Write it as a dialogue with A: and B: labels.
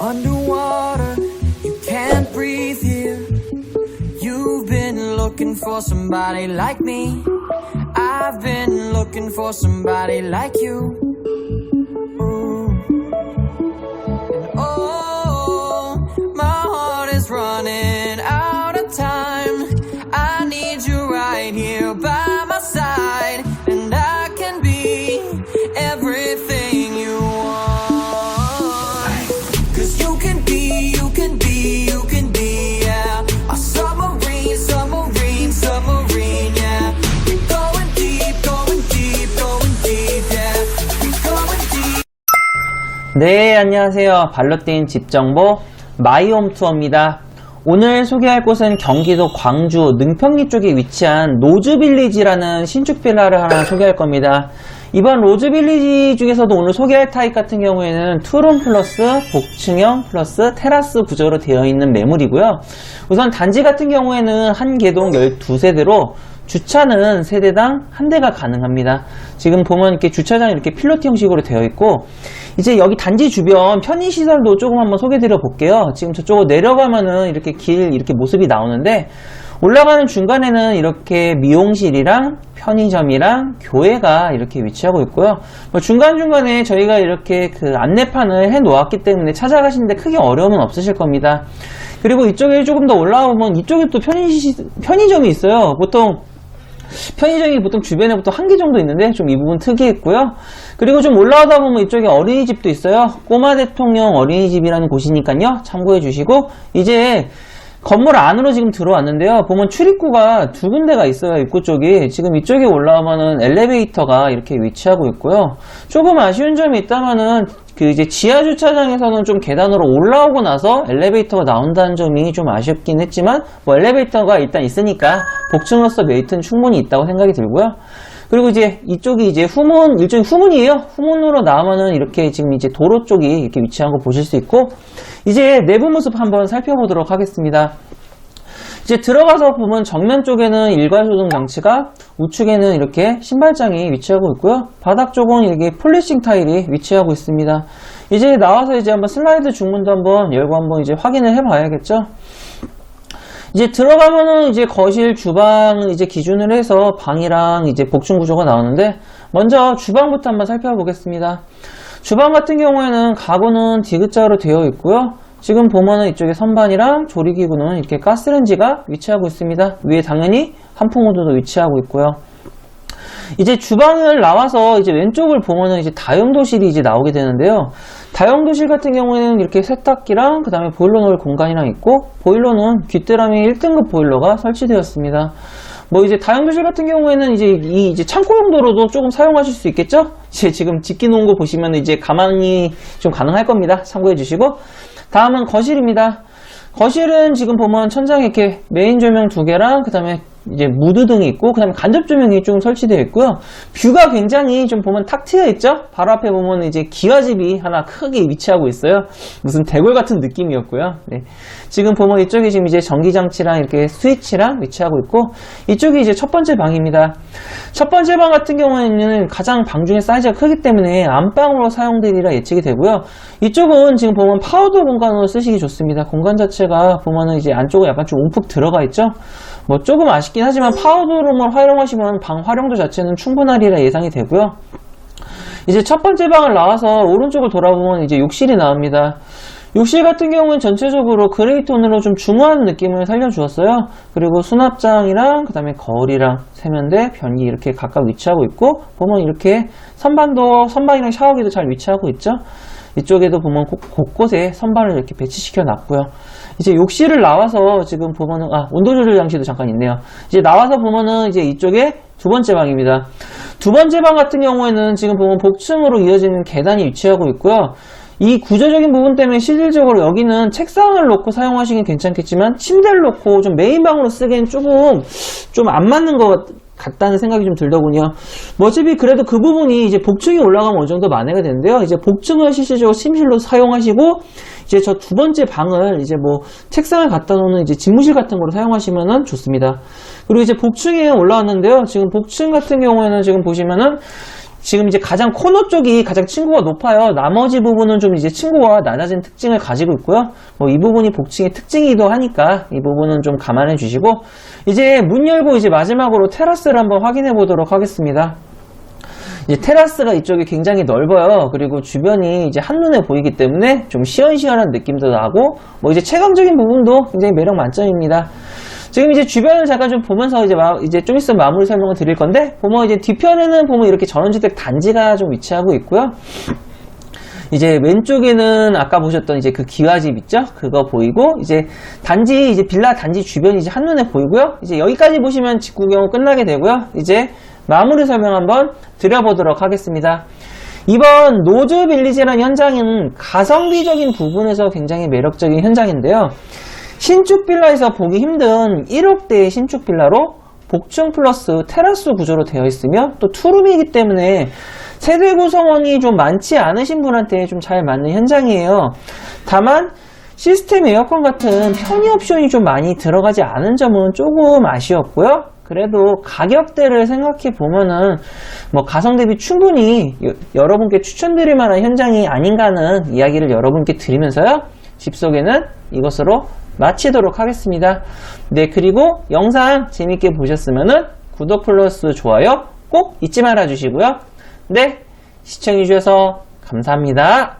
A: Underwater, you can't breathe here. You've been looking for somebody like me. I've been looking for somebody like you.
B: 네, 안녕하세요. 발로 뛴 집정보 마이홈 투어입니다. 오늘 소개할 곳은 경기도 광주 능평리 쪽에 위치한 노즈빌리지라는 신축 빌라를 하나 소개할 겁니다. 이번 로즈빌리지 중에서도 오늘 소개할 타입 같은 경우에는 투룸 플러스 복층형 플러스 테라스 구조로 되어 있는 매물이고요. 우선 단지 같은 경우에는 한 개동 12세대로 주차는 세대당 한 대가 가능합니다. 지금 보면 이렇게 주차장이 이렇게 필로티 형식으로 되어 있고, 이제 여기 단지 주변 편의시설도 조금 한번 소개해 드려 볼게요. 지금 저쪽으로 내려가면은 이렇게 길, 이렇게 모습이 나오는데, 올라가는 중간에는 이렇게 미용실이랑 편의점이랑 교회가 이렇게 위치하고 있고요. 뭐 중간중간에 저희가 이렇게 그 안내판을 해 놓았기 때문에 찾아가시는데 크게 어려움은 없으실 겁니다. 그리고 이쪽에 조금 더 올라오면 이쪽에 또 편의, 편의점이 있어요. 보통 편의점이 보통 주변에 보통 한 개 정도 있는데 좀 이 부분 특이했고요. 그리고 좀 올라가다 보면 이쪽에 어린이집도 있어요. 꼬마 대통령 어린이집이라는 곳이니까요. 참고해 주시고 이제 건물 안으로 지금 들어왔는데요. 보면 출입구가 두 군데가 있어요. 입구 쪽이. 지금 이쪽에 올라오면은 엘리베이터가 이렇게 위치하고 있고요. 조금 아쉬운 점이 있다면은 그 이제 지하 주차장에서는 좀 계단으로 올라오고 나서 엘리베이터가 나온다는 점이 좀 아쉽긴 했지만 뭐 엘리베이터가 일단 있으니까 복층으로서 메리트는 충분히 있다고 생각이 들고요. 그리고 이제 이쪽이 이제 후문 일종의 후문이에요. 후문으로 나오면은 이렇게 지금 이제 도로 쪽이 이렇게 위치한 거 보실 수 있고 이제 내부 모습 한번 살펴보도록 하겠습니다. 이제 들어가서 보면 정면 쪽에는 일괄소등 장치가 우측에는 이렇게 신발장이 위치하고 있고요. 바닥 쪽은 이렇게 폴리싱 타일이 위치하고 있습니다. 이제 나와서 이제 한번 슬라이드 중문도 한번 열고 한번 이제 확인을 해 봐야겠죠. 이제 들어가면은 이제 거실, 주방을 이제 기준으로 해서 방이랑 이제 복층 구조가 나오는데 먼저 주방부터 한번 살펴보겠습니다. 주방 같은 경우에는 가구는 디귿자로 되어 있고요. 지금 보면은 이쪽에 선반이랑 조리기구는 이렇게 가스렌지가 위치하고 있습니다. 위에 당연히 한풍호도도 위치하고 있고요. 이제 주방을 나와서 이제 왼쪽을 보면은 이제 다용도실이 이제 나오게 되는데요. 다용도실 같은 경우에는 이렇게 세탁기랑 그 다음에 보일러 놓을 공간이랑 있고 보일러는 귀뚜라미 1등급 보일러가 설치되었습니다. 뭐 이제 다용도실 같은 경우에는 이제 이 이제 창고 용도로도 조금 사용하실 수 있겠죠? 이제 지금 집기 놓은 거 보시면 이제 가망이 좀 가능할 겁니다. 참고해 주시고 다음은 거실입니다. 거실은 지금 보면 천장에 이렇게 메인 조명 두 개랑 그 다음에 이제 무드 등이 있고 그 다음에 간접 조명이 좀 설치되어 있고요. 뷰가 굉장히 좀 보면 탁 트여 있죠? 바로 앞에 보면 이제 기와집이 하나 크게 위치하고 있어요. 무슨 대골 같은 느낌이었고요. 네. 지금 보면 이쪽이 지금 이제 전기 장치랑 이렇게 스위치랑 위치하고 있고 이쪽이 이제 첫 번째 방입니다. 첫 번째 방 같은 경우에는 가장 방 중에 사이즈가 크기 때문에 안방으로 사용되리라 예측이 되고요. 이쪽은 지금 보면 파우더 공간으로 쓰시기 좋습니다. 공간 자체가 보면은 이제 안쪽에 약간 좀 움푹 들어가 있죠? 뭐 조금 아쉽긴 하지만 파우더룸을 활용하시면 방 활용도 자체는 충분하리라 예상이 되고요. 이제 첫 번째 방을 나와서 오른쪽을 돌아보면 이제 욕실이 나옵니다. 욕실 같은 경우는 전체적으로 그레이 톤으로 좀 중후한 느낌을 살려주었어요. 그리고 수납장이랑 그 다음에 거울이랑 세면대, 변기 이렇게 각각 위치하고 있고 보면 이렇게 선반도 선반이랑 샤워기도 잘 위치하고 있죠. 이쪽에도 보면 곳- 곳곳에 선반을 이렇게 배치시켜 놨고요. 이제 욕실을 나와서 지금 보면은 아 온도 조절 장치도 잠깐 있네요. 이제 나와서 보면은 이제 이쪽에 두 번째 방입니다. 두 번째 방 같은 경우에는 지금 보면 복층으로 이어지는 계단이 위치하고 있고요. 이 구조적인 부분 때문에 실질적으로 여기는 책상을 놓고 사용하시긴 괜찮겠지만 침대를 놓고 좀 메인방으로 쓰기엔 조금 좀 안 맞는 것 같다는 생각이 좀 들더군요. 뭐 어차피 그래도 그 부분이 이제 복층이 올라가면 어느 정도 만회가 되는데요. 이제 복층을 실질적으로 침실로 사용하시고 이제 저 두 번째 방을 이제 뭐 책상을 갖다 놓는 이제 집무실 같은 거로 사용하시면은 좋습니다. 그리고 이제 복층에 올라왔는데요. 지금 복층 같은 경우에는 지금 보시면은 지금 이제 가장 코너 쪽이 가장 층고가 높아요. 나머지 부분은 좀 이제 층고가 낮아진 특징을 가지고 있고요. 뭐 이 부분이 복층의 특징이기도 하니까 이 부분은 좀 감안해 주시고 이제 문 열고 이제 마지막으로 테라스를 한번 확인해 보도록 하겠습니다. 이제 테라스가 이쪽이 굉장히 넓어요. 그리고 주변이 이제 한눈에 보이기 때문에 좀 시원시원한 느낌도 나고, 뭐 이제 체감적인 부분도 굉장히 매력 만점입니다. 지금 이제 주변을 잠깐 좀 보면서 이제 마- 이제 좀 있으면 마무리 설명을 드릴 건데, 보면 이제 뒤편에는 보면 이렇게 전원주택 단지가 좀 위치하고 있고요. 이제 왼쪽에는 아까 보셨던 이제 그 기와집 있죠? 그거 보이고 이제 단지 이제 빌라 단지 주변이 이제 한눈에 보이고요. 이제 여기까지 보시면 집 구경 끝나게 되고요. 이제 마무리 설명 한번 드려보도록 하겠습니다. 이번 노즈 빌리지라는 현장은 가성비적인 부분에서 굉장히 매력적인 현장인데요. 신축 빌라에서 보기 힘든 1억대의 신축 빌라로 복층 플러스 테라스 구조로 되어 있으며 또 투룸이기 때문에 세대 구성원이 좀 많지 않으신 분한테 좀 잘 맞는 현장이에요. 다만 시스템 에어컨 같은 편의 옵션이 좀 많이 들어가지 않은 점은 조금 아쉬웠고요. 그래도 가격대를 생각해 보면은 뭐 가성 대비 충분히 여- 여러분께 추천드릴 만한 현장이 아닌가 하는 이야기를 여러분께 드리면서요. 집 소개는 이것으로 마치도록 하겠습니다. 네, 그리고 영상 재밌게 보셨으면은 구독 플러스 좋아요 꼭 잊지 말아 주시고요. 네, 시청해 주셔서 감사합니다.